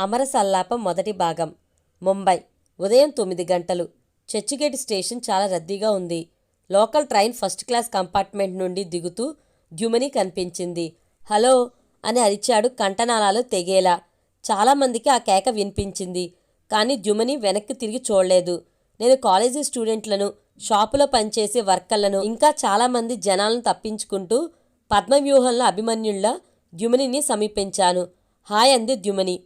అమరసల్లాపం మొదటి భాగం. ముంబై ఉదయం తొమ్మిది గంటలు. చర్చిగేట్ స్టేషన్ చాలా రద్దీగా ఉంది. Local train first class compartment నుండి దిగుతూ ద్యుమని కనిపించింది. హలో అని అరిచాడు కంఠనాళాలు తెగేలా. చాలామందికి ఆ కేక వినిపించింది. కానీ ద్యుమని వెనక్కి తిరిగి చూడలేదు. నేను కాలేజీ స్టూడెంట్లను షాపులో పనిచేసే వర్కర్లను ఇంకా చాలామంది జనాలను తప్పించుకుంటూ పద్మవ్యూహంలో అభిమన్యుళ్ళ ద్యుమనిని సమీపించాను. హాయ్ అంది ద్యుమని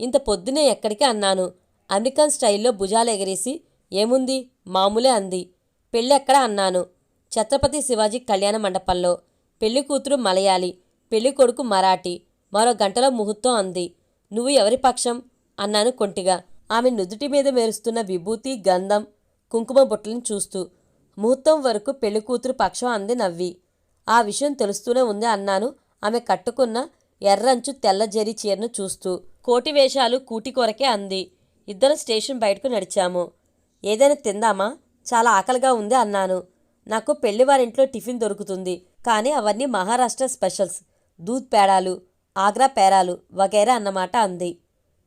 ఇంత పొద్దునే ఎక్కడికి అన్నాను. అమెరికన్ స్టైల్లో భుజాలు ఎగరేసి ఏముంది? మామూలే అంది. పెళ్ళెక్కడ? అన్నాను. ఛత్రపతి శివాజీ కళ్యాణ మండపంలో. పెళ్ళి కూతురు మలయాళి పెళ్ళి కొడుకు మరాఠీ మరో గంటలో ముహూర్తం అంది. నువ్వు ఎవరి పక్షం? అన్నాను కొంటిగా. ఆమె నుదుటి మీద మెరుస్తున్న విభూతి గంధం కుంకుమ బొట్టలను చూస్తూ ముహూర్తం వరకు పెళ్ళి కూతురు పక్షం అంది నవ్వి. ఆ విషయం తెలుస్తూనే ఉంది అన్నాను. ఆమె కట్టుకున్న ఎర్రంచు తెల్ల జరి చీరను చూస్తూ కోటి వేషాలు కూటి కొరకే అంది. ఇద్దరం స్టేషన్ బయటకు నడిచాము. ఏదైనా తిందామా? చాలా ఆకలిగా ఉంది అన్నాను. నాకు పెళ్ళివారింట్లో టిఫిన్ దొరుకుతుంది. కానీ అవన్నీ మహారాష్ట్ర స్పెషల్స్. దూద్ పేడాలు ఆగ్రా పేరాలు వగైరా అన్నమాట అంది.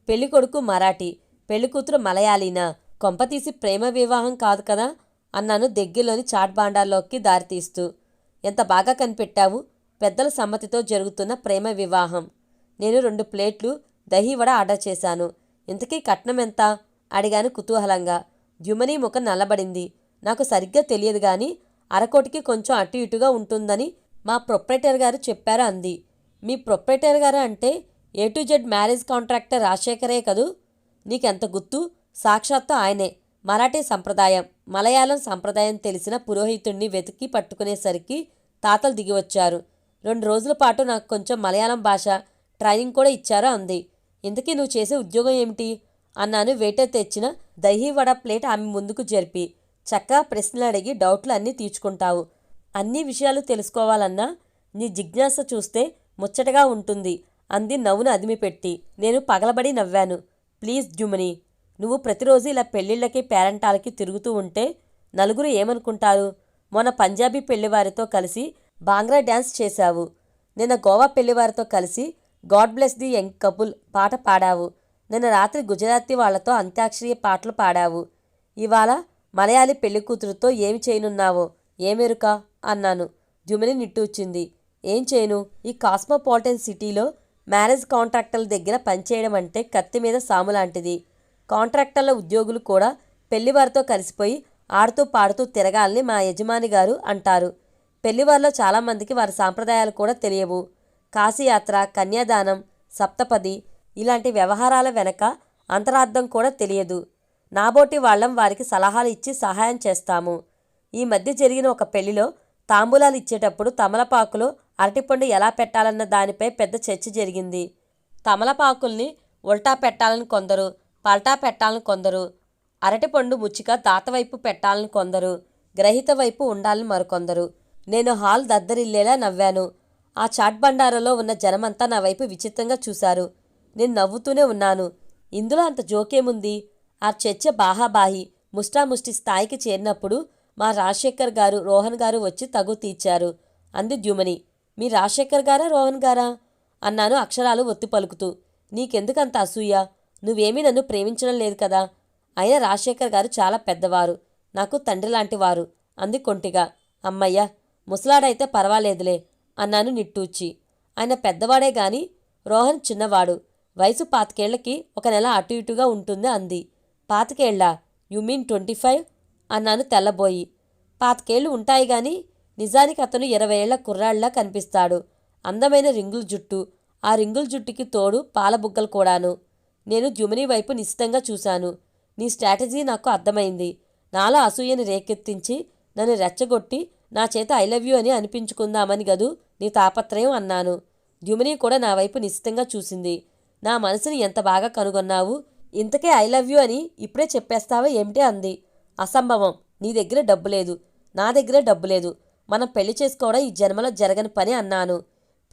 పెళ్ళికొడుకు మరాఠీ పెళ్ళికూతురు మలయాళీనా? కొంపతీసి ప్రేమ వివాహం కాదు కదా? అన్నాను దగ్గరలోని చాట్ బాండాల్లోకి దారితీస్తూ ఎంత బాగా కనిపెట్టావు? పెద్దల సమ్మతితో జరుగుతున్న ప్రేమ వివాహం. నేను రెండు ప్లేట్లు దహీ వడ ఆర్డర్ చేశాను. ఇంతకీ కట్నం ఎంత? అడిగాను కుతూహలంగా. ద్యుమని ముఖం నల్లబడింది. నాకు సరిగ్గా తెలియదు గాని అరకోటికి కొంచెం అటు ఇటుగా ఉంటుందని మా ప్రొప్రైటర్ గారు చెప్పారు అంది. మీ ప్రొప్రైటర్ గారు అంటే A to Z marriage contractor రాజశేఖరే కదూ? నీకెంత గుర్తు సాక్షాత్తు ఆయనే. మరాఠీ సంప్రదాయం మలయాళం సంప్రదాయం తెలిసిన పురోహితుణ్ణి వెతికి పట్టుకునేసరికి తాతలు దిగివచ్చారు రెండు రోజుల పాటు నాకు కొంచెం మలయాళం భాష ట్రైనింగ్ కూడా ఇచ్చారు అంది. ఇంతకీ నువ్వు చేసే ఉద్యోగం ఏమిటి? అన్నాను వెయిటర్ తెచ్చిన దహీ వడ ప్లేట్ ఆమె ముందుకు జరిపి. చక్కగా ప్రశ్నలు అడిగి డౌట్లు అన్నీ తీర్చుకుంటావు. అన్ని విషయాలు తెలుసుకోవాలన్నా నీ జిజ్ఞాస చూస్తే ముచ్చటగా ఉంటుంది అంది నవ్వును అదిమిపెట్టి నేను పగలబడి నవ్వాను. ప్లీజ్ జుమని నువ్వు ప్రతిరోజు ఇలా పెళ్ళిళ్ళకి పేరంటాలకి తిరుగుతూ ఉంటే నలుగురు ఏమనుకుంటారు? మొన్న పంజాబీ పెళ్ళివారితో కలిసి బాంగ్రా డ్యాన్స్ చేశావు. నిన్న గోవా పెళ్ళివారితో కలిసి God bless the young couple పాట పాడావు. నిన్న రాత్రి గుజరాతీ వాళ్ళతో అంత్యాక్షరి పాటలు పాడావు. ఇవాళ మలయాళీ పెళ్ళి కూతురుతో ఏమి చేయనున్నావో? ఏమెరుక అన్నాను. జుమిని నిట్టూచింది ఏం చేయను? ఈ కాస్మోపాలిటన్ సిటీలో మ్యారేజ్ కాంట్రాక్టర్ల దగ్గర పనిచేయడం అంటే కత్తి మీద సాము లాంటిది. కాంట్రాక్టర్ల ఉద్యోగులు కూడా పెళ్ళివారితో కలిసిపోయి ఆడుతూ పాడుతూ తిరగాలని మా యజమాని గారు అంటారు. పెళ్ళివారిలో చాలామందికి వారి సాంప్రదాయాలు కూడా తెలియవు. కాశీయాత్ర కన్యాదానం సప్తపది ఇలాంటి వ్యవహారాల వెనక అంతరార్థం కూడా తెలియదు. నాబోటి వాళ్ళం వారికి సలహాలు ఇచ్చి సహాయం చేస్తాము. ఈ మధ్య జరిగిన ఒక పెళ్ళిలో తాంబూలాలు ఇచ్చేటప్పుడు తమలపాకులో అరటిపండు ఎలా పెట్టాలన్న దానిపై పెద్ద చర్చ జరిగింది. తమలపాకుల్ని ఉల్టా పెట్టాలని కొందరు పల్టా పెట్టాలని కొందరు అరటిపండు ముచ్చిక దాతవైపు పెట్టాలని కొందరు గ్రహీత వైపు ఉండాలని మరికొందరు. నేను హాల్ దద్దరిల్లేలా నవ్వాను. ఆ చాట్ బండారలో ఉన్న జనమంతా నా వైపు విచిత్రంగా చూశారు. నేను నవ్వుతూనే ఉన్నాను. ఇందులో అంత జోకేముంది? ఆ చర్చ బాహాబాహి. ముష్టాముష్టి స్థాయికి చేరినప్పుడు మా రాజశేఖర్ గారు రోహన్ గారు వచ్చి తగు తీర్చారు. అంది ద్యుమని. మీ రాజశేఖర్ గారా రోహన్ గారా? అన్నాను అక్షరాలు ఒత్తి పలుకుతూ. నీకెందుకంత అసూయ? నువ్వేమీ నన్ను ప్రేమించడం లేదు కదా? అయినా రాజశేఖర్ గారు చాలా పెద్దవారు. నాకు తండ్రి లాంటివారు అంది కొంటిగా. అమ్మయ్య ముసలాడైతే పర్వాలేదులే. అన్నాను నిట్టూచి ఆయన పెద్దవాడే గాని రోహన్ చిన్నవాడు. వయసు పాతికేళ్ళకి ఒక నెల అటు ఇటుగా ఉంటుంది అంది. పాతికేళ్ళా? You mean twenty five? అన్నాను తెల్లబోయి. పాతికేళ్ళు ఉంటాయి గాని నిజానికి అతను ఇరవై ఏళ్ళ కుర్రాళ్ళా కనిపిస్తాడు. అందమైన రింగుల జుట్టు. ఆ రింగుల జుట్టుకి తోడు పాలబుగ్గలు కూడాను. నేను జుమిని వైపు నిశ్చితంగా చూశాను. నీ స్ట్రాటజీ నాకు అర్థమైంది. నాలో అసూయని రేకెత్తించి నన్ను రెచ్చగొట్టి నా చేత ఐ లవ్ యూ అని అనిపించుకుందామని గదు నీ తాపత్రయం అన్నాను. ద్యుమిని కూడా నా వైపు నిశ్చితంగా చూసింది. నా మనసుని ఎంత బాగా కనుగొన్నావు? ఇంతకే ఐ లవ్ యూ అని ఇప్పుడే చెప్పేస్తావా ఏమిటి అంది. అసంభవం. నీ దగ్గర డబ్బు లేదు. నా దగ్గర డబ్బు లేదు. మనం పెళ్ళి చేసుకోవడం ఈ జన్మలో జరగని పని అన్నాను.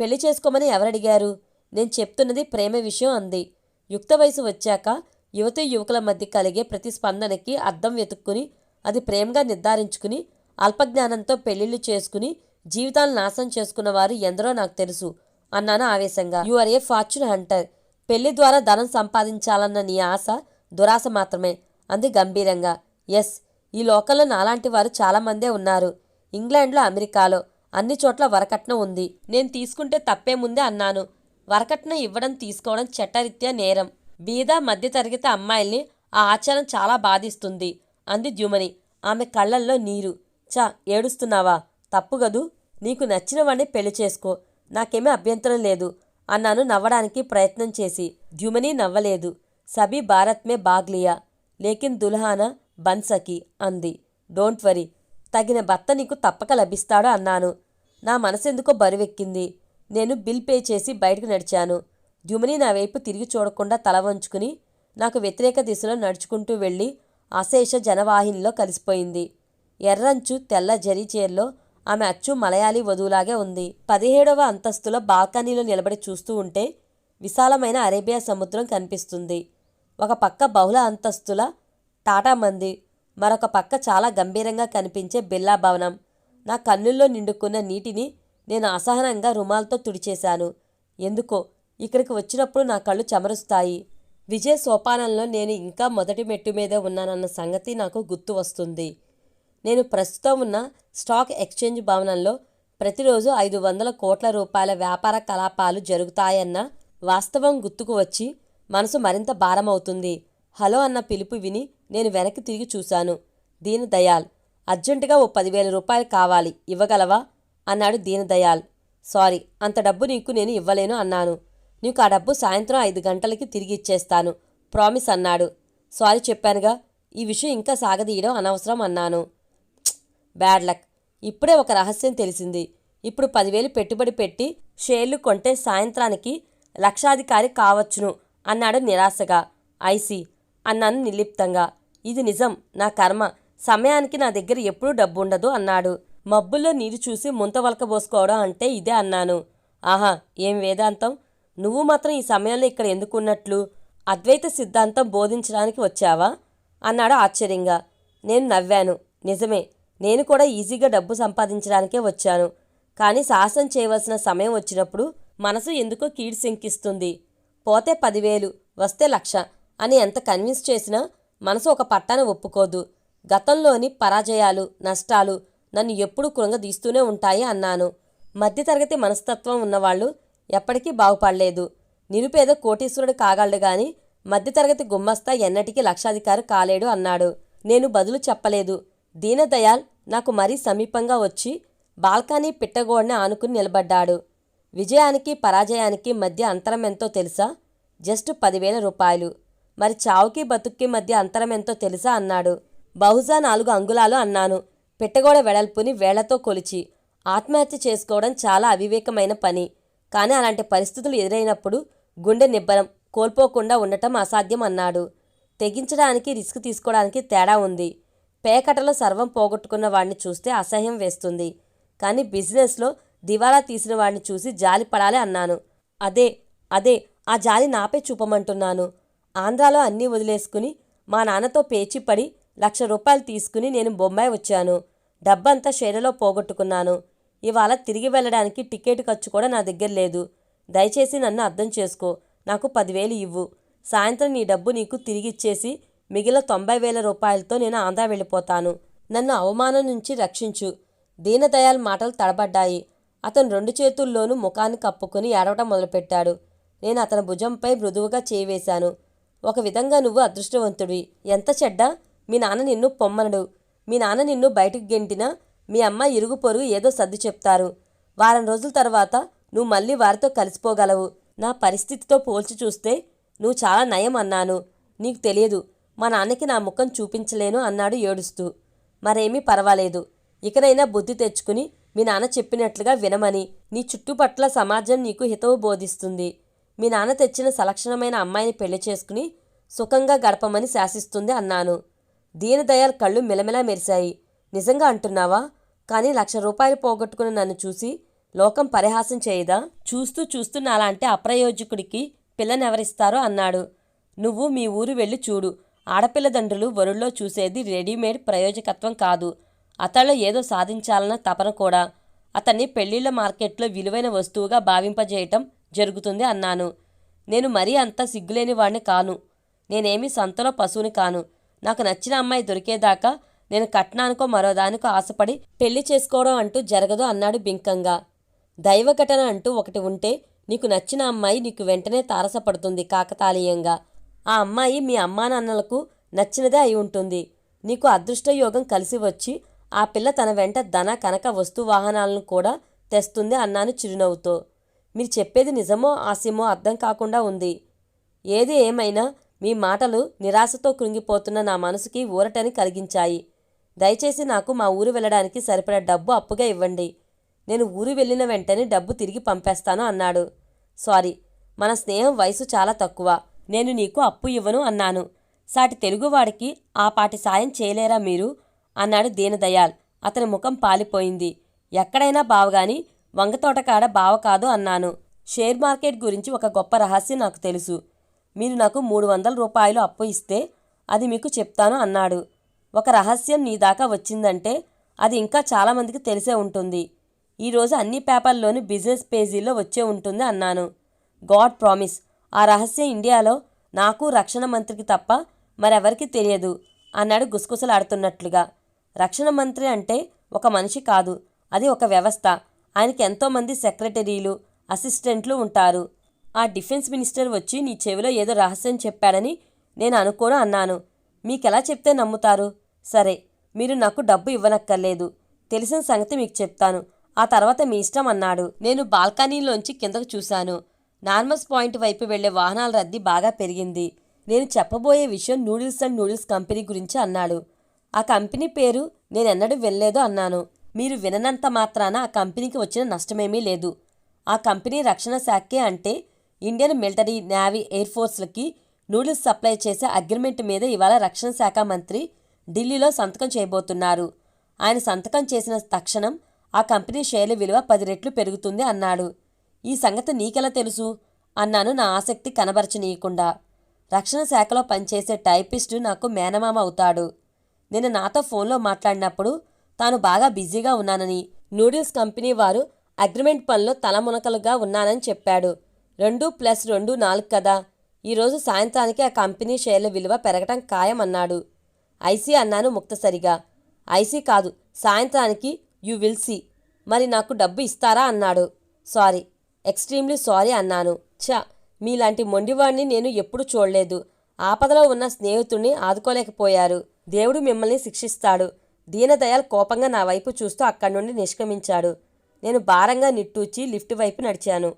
పెళ్ళి చేసుకోమని ఎవరడిగారు? నేను చెప్తున్నది ప్రేమ విషయం అంది. యుక్త వయసు వచ్చాక యువత యువకుల మధ్య కలిగే ప్రతిస్పందనకి అర్థం వెతుక్కుని అది ప్రేమగా నిర్ధారించుకుని అల్పజ్ఞానంతో పెళ్ళిళ్ళు చేసుకుని జీవితాలు నాశనం చేసుకున్న వారు ఎందరో నాకు తెలుసు అన్నాను ఆవేశంగా. You are a fortune hunter. పెళ్ళి ద్వారా ధనం సంపాదించాలన్న నీ ఆశ దురాశ మాత్రమే. అంది గంభీరంగా. ఎస్ ఈ లోకంలో నాలాంటి వారు చాలామందే ఉన్నారు. ఇంగ్లాండ్లో అమెరికాలో అన్ని చోట్ల వరకట్నం ఉంది. నేను తీసుకుంటే తప్పేముందే అన్నాను. వరకట్నం ఇవ్వడం తీసుకోవడం చట్టరీత్యా నేరం. బీద మధ్యతరగతి అమ్మాయిల్ని ఆ ఆచారం చాలా బాధిస్తుంది అంది ద్యుమని. ఆమె కళ్ళల్లో నీరు. చా ఏడుస్తున్నావా? తప్పుగదు నీకు నచ్చిన వాడిని పెళ్ళి చేసుకో. నాకేమీ అభ్యంతరం లేదు అన్నాను నవ్వడానికి ప్రయత్నం చేసి. ద్యుమని నవ్వలేదు. సబీ భారత్ మే బాగ్లియా. లేకిన్ దుల్హానా బన్సకి అంది. Don't worry. తగిన భర్త నీకు తప్పక లభిస్తాడు అన్నాను. నా మనసెందుకో బరువెక్కింది. నేను బిల్ పే చేసి బయటకు నడిచాను. ద్యుమని నా వైపు తిరిగి చూడకుండా తల వంచుకుని నాకు వ్యతిరేక దిశలో నడుచుకుంటూ వెళ్ళి అశేష జనవాహినిలో కలిసిపోయింది. ఎర్రంచు తెల్ల జరీ చీరలో ఆమె అచ్చు మలయాళీ వధువులాగే ఉంది. పదిహేడవ అంతస్తులో బాల్కనీలో నిలబడి చూస్తూ ఉంటే విశాలమైన అరేబియా సముద్రం కనిపిస్తుంది. ఒక పక్క బహుళ అంతస్తుల టాటా మంది మరొక పక్క చాలా గంభీరంగా కనిపించే బిర్లా భవనం. నా కన్నుల్లో నిండుకున్న నీటిని నేను అసహనంగా రుమాలతో తుడిచేశాను. ఎందుకో ఇక్కడికి వచ్చినప్పుడు నా కళ్ళు చెమరుస్తాయి. విజయ సోపానంలో నేను ఇంకా మొదటి మెట్టు మీదే ఉన్నానన్న సంగతి నాకు గుర్తు వస్తుంది. నేను ప్రస్తుతం ఉన్న స్టాక్ ఎక్స్చేంజ్ భవనంలో ప్రతిరోజు ఐదు వందల కోట్ల రూపాయల వ్యాపార కలాపాలు జరుగుతాయన్న వాస్తవం గుర్తుకు వచ్చి మనసు మరింత భారమవుతుంది. హలో అన్న పిలుపు విని నేను వెనక్కి తిరిగి చూశాను. దీని దయాల్ అర్జెంటుగా ఓ పదివేల రూపాయలు కావాలి ఇవ్వగలవా? అన్నాడు దీన్ దయాల్. సారీ అంత డబ్బు నీకు నేను ఇవ్వలేను అన్నాను. నీకు ఆ డబ్బు సాయంత్రం ఐదు గంటలకి తిరిగి ఇచ్చేస్తాను ప్రామిస్ అన్నాడు. సారీ చెప్పానుగా ఈ విషయం ఇంకా సాగదీయడం అనవసరం అన్నాను. బ్యాడ్ లక్ ఇప్పుడే ఒక రహస్యం తెలిసింది. ఇప్పుడు పదివేలు పెట్టుబడి పెట్టి షేర్లు కొంటే సాయంత్రానికి లక్షాధికారి కావచ్చును అన్నాడు నిరాశగా. ఐసి అన్నాను నిర్లిప్తంగా. ఇది నిజం. నా కర్మ. సమయానికి నా దగ్గర ఎప్పుడూ డబ్బు ఉండదు అన్నాడు. మబ్బుల్లో నీరు చూసి ముంత వలకబోసుకోవడం అంటే ఇదే అన్నాను. ఆహా ఏం వేదాంతం? నువ్వు మాత్రం ఈ సమయంలో ఇక్కడ ఎందుకున్నట్లు? అద్వైత సిద్ధాంతం బోధించడానికి వచ్చావా? అన్నాడు ఆశ్చర్యంగా. నేను నవ్వాను. నిజమే. నేను కూడా ఈజీగా డబ్బు సంపాదించడానికే వచ్చాను. కానీ సాహసం చేయవలసిన సమయం వచ్చినప్పుడు మనసు ఎందుకో కీడు శంకిస్తుంది. పోతే పదివేలు వస్తే లక్ష అని ఎంత కన్విన్స్ చేసినా మనసు ఒక పట్టాన ఒప్పుకోదు. గతంలోని పరాజయాలు నష్టాలు నన్ను ఎప్పుడు కృంగదీస్తూనే ఉంటాయి అన్నాను. మధ్యతరగతి మనస్తత్వం ఉన్నవాళ్ళు ఎప్పటికీ బాగుపడలేదు. నిరుపేద కోటీశ్వరుడు కాగలడు గాని మధ్యతరగతి గుమ్మస్తా ఎన్నటికీ లక్షాధికారి కాలేడు అన్నాడు. నేను బదులు చెప్పలేదు. దీనదయాల్ నాకు మరీ సమీపంగా వచ్చి బాల్కనీ పిట్టగోడని ఆనుకుని నిలబడ్డాడు. విజయానికి పరాజయానికి మధ్య అంతరం ఎంతో తెలుసా? జస్ట్ పదివేల రూపాయలు. మరి చావుకి బతుక్కి మధ్య అంతరం ఎంతో తెలుసా? అన్నాడు. బహుశా నాలుగు అంగుళాలు అన్నాను. పిట్టగోడ వెడల్పుని వేళ్ళతో కొలిచి ఆత్మహత్య చేసుకోవడం చాలా అవివేకమైన పని. కానీ అలాంటి పరిస్థితులు ఎదురైనప్పుడు గుండె నిబ్బరం కోల్పోకుండా ఉండటం అసాధ్యం అన్నాడు. తెగించడానికి రిస్క్ తీసుకోవడానికి తేడా ఉంది. పేకటలో సర్వం పోగొట్టుకున్న వాడిని చూస్తే అసహ్యం వేస్తుంది. కానీ బిజినెస్లో దివాలా తీసిన వాడిని చూసి జాలి పడాలి అన్నాను. అదే అదే ఆ జాలి నాపే చూపమంటున్నాను. ఆంధ్రాలో అన్నీ వదిలేసుకుని మా నాన్నతో పేచిపడి లక్ష రూపాయలు తీసుకుని నేను బొంబాయి వచ్చాను. డబ్బంతా షేర్లలో పోగొట్టుకున్నాను. ఇవాళ తిరిగి వెళ్ళడానికి టికెట్ ఖర్చు కూడా నా దగ్గర లేదు. దయచేసి నన్ను అర్థం చేసుకో. నాకు పదివేలు ఇవ్వు. సాయంత్రం నీ డబ్బు నీకు తిరిగిచ్చేసి మిగిలిన తొంభై వేల రూపాయలతో నేను ఆంధ్ర వెళ్ళిపోతాను. నన్ను అవమానం నుంచి రక్షించు. దీనదయాల్ మాటలు తడబడ్డాయి. అతను రెండు చేతుల్లోనూ ముఖాన్ని కప్పుకుని ఏడవటం మొదలుపెట్టాడు. నేను అతని భుజంపై మృదువుగా చేవేశాను ఒక విధంగా నువ్వు అదృష్టవంతుడివి ఎంత చెడ్డా? మీ నాన్న నిన్ను పొమ్మనడు. మీ నాన్న నిన్ను బయటకు గెంటినా మీ అమ్మ ఇరుగు పొరుగు ఏదో సర్ది చెప్తారు. వారం రోజుల తర్వాత నువ్వు మళ్ళీ వారితో కలిసిపోగలవు. నా పరిస్థితితో పోల్చి చూస్తే నువ్వు చాలా నయం అన్నాను నీకు తెలియదు. మా నాన్నకి నా ముఖం చూపించలేను అన్నాడు ఏడుస్తూ. మరేమీ పర్వాలేదు. ఇకనైనా బుద్ధి తెచ్చుకుని మీ నాన్న చెప్పినట్లుగా వినమని నీ చుట్టుపట్ల సమాజం నీకు హితవు బోధిస్తుంది. మీ నాన్న తెచ్చిన సలక్షణమైన అమ్మాయిని పెళ్ళి చేసుకుని సుఖంగా గడపమని శాసిస్తుంది అన్నాను. దీనదయాల్ కళ్ళు మెలమెలా మెరిశాయి. నిజంగా అంటున్నావా? కానీ లక్ష రూపాయలు పోగొట్టుకుని నన్ను చూసి లోకం పరిహాసం చేయదా? చూస్తూ చూస్తూ నాలాంటి అప్రయోజకుడికి పిల్లనెవరిస్తారో అన్నాడు. నువ్వు మీ ఊరు వెళ్ళి చూడు. ఆడపిల్ల తండ్రులు వరుల్లో చూసేది రెడీమేడ్ ప్రయోజకత్వం కాదు. అతడిలో ఏదో సాధించాలన్న తపన కూడా. అతన్ని పెళ్ళిళ్ళ మార్కెట్లో విలువైన వస్తువుగా భావింపజేయటం జరుగుతుంది అన్నాను. నేను మరీ అంత సిగ్గులేని వాడిని కాను. నేనేమీ సంతలో పశువుని కాను. నాకు నచ్చిన అమ్మాయి దొరికేదాకా నేను కట్నానికో మరో దానికో ఆశపడి పెళ్ళి చేసుకోవడం అంటూ జరగదు అన్నాడు బింకంగా. దైవ ఘటన అంటూ ఒకటి ఉంటే నీకు నచ్చిన అమ్మాయి నీకు వెంటనే తారసపడుతుంది కాకతాళీయంగా. ఆ అమ్మాయి మీ అమ్మానాన్నలకు నచ్చినదే అయి ఉంటుంది. నీకు అదృష్టయోగం కలిసి వచ్చి ఆ పిల్ల తన వెంట ధన కనక వస్తు వాహనాలను కూడా తెస్తుంది అన్నాను చిరునవ్వుతో. మీరు చెప్పేది నిజమో ఆశయమో అర్థం కాకుండా ఉంది. ఏది ఏమైనా మీ మాటలు నిరాశతో కృంగిపోతున్న నా మనసుకి ఊరటని కలిగించాయి. దయచేసి నాకు మా ఊరు వెళ్ళడానికి సరిపడా డబ్బు అప్పుగా ఇవ్వండి. నేను ఊరు వెళ్ళిన వెంటనే డబ్బు తిరిగి పంపేస్తాను అన్నాడు. సారీ మన స్నేహం వయసు చాలా తక్కువ. నేను నీకు అప్పు ఇవ్వను అన్నాను. సాటి తెలుగువాడికి ఆ పాటి సాయం చేయలేరా మీరు? అన్నాడు దీనదయాల్. అతని ముఖం పాలిపోయింది. ఎక్కడైనా బావగాని వంగతోటకాడ బావ కాదు అన్నాను. షేర్ మార్కెట్ గురించి ఒక గొప్ప రహస్యం నాకు తెలుసు. మీరు నాకు మూడు వందల రూపాయలు అప్పు ఇస్తే అది మీకు చెప్తాను అన్నాడు. ఒక రహస్యం నీ దాకా వచ్చిందంటే అది ఇంకా చాలామందికి తెలిసే ఉంటుంది. ఈరోజు అన్ని పేపర్లోని బిజినెస్ పేజీల్లో వచ్చే ఉంటుంది అన్నాను. God promise. ఆ రహస్యం ఇండియాలో నాకు రక్షణ మంత్రికి తప్ప మరెవరికి తెలియదు అన్నాడు గుసగుసలాడుతున్నట్లుగా. రక్షణ మంత్రి అంటే ఒక మనిషి కాదు అది ఒక వ్యవస్థ. ఆయనకి ఎంతోమంది సెక్రటరీలు అసిస్టెంట్లు ఉంటారు. ఆ డిఫెన్స్ మినిస్టర్ వచ్చి నీ చెవిలో ఏదో రహస్యం చెప్పాడని నేను అనుకోను అన్నాను. మీకెలా చెప్తే నమ్ముతారు? సరే మీరు నాకు డబ్బు ఇవ్వనక్కర్లేదు. తెలిసిన సంగతి మీకు చెప్తాను. ఆ తర్వాత మీ ఇష్టం అన్నాడు. నేను బాల్కనీలోంచి కిందకు చూశాను. నార్మల్స్ పాయింట్ వైపు వెళ్ళే వాహనాల రద్దీ బాగా పెరిగింది. నేను చెప్పబోయే విషయం నూడిల్స్ అండ్ నూడిల్స్ కంపెనీ గురించి అన్నాడు. ఆ కంపెనీ పేరు నేనెన్నడూ వినలేదు అన్నాను. మీరు విననంత మాత్రాన ఆ కంపెనీకి వచ్చిన నష్టమేమీ లేదు. ఆ కంపెనీ రక్షణ శాఖే అంటే ఇండియన్ మిలిటరీ నేవీ ఎయిర్ ఫోర్స్లకి నూడిల్స్ సప్లై చేసే అగ్రిమెంట్ మీద ఇవాళ రక్షణ శాఖ మంత్రి ఢిల్లీలో సంతకం చేయబోతున్నారు. ఆయన సంతకం చేసిన తక్షణం ఆ కంపెనీ షేర్ల విలువ పది రెట్లు పెరుగుతుంది అన్నాడు. ఈ సంగతి నీకెలా తెలుసు? అన్నాను నా ఆసక్తి కనబరచనీయకుండా. రక్షణ శాఖలో పనిచేసే టైపిస్టు నాకు మేనమామ అవుతాడు. నేను నాతో ఫోన్లో మాట్లాడినప్పుడు తాను బాగా బిజీగా ఉన్నానని నూడిల్స్ కంపెనీ వారు అగ్రిమెంట్ పనిలో తలమునకలుగా ఉన్నానని చెప్పాడు. రెండు ప్లస్ రెండు నాలుగు కదా. ఈరోజు సాయంత్రానికి ఆ కంపెనీ షేర్ల విలువ పెరగటం ఖాయమన్నాడు. ఐసీ అన్నాను ముక్తసరిగా. ఐసీ కాదు సాయంత్రానికి యు విల్ సీ. మరి నాకు డబ్బు ఇస్తారా? అన్నాడు. సారీ. ఎక్స్ట్రీమ్లీ సారీ అన్నాను. ఛ మీలాంటి మొండివాణ్ణి నేను ఎప్పుడు చూడలేదు. ఆపదలో ఉన్న స్నేహితుణ్ణి ఆదుకోలేకపోయారు. దేవుడు మిమ్మల్ని శిక్షిస్తాడు. దీనదయాల్ కోపంగా నా వైపు చూస్తూ అక్కడి నుండి నిష్క్రమించాడు. నేను భారంగా నిట్టూచి లిఫ్ట్ వైపు నడిచాను.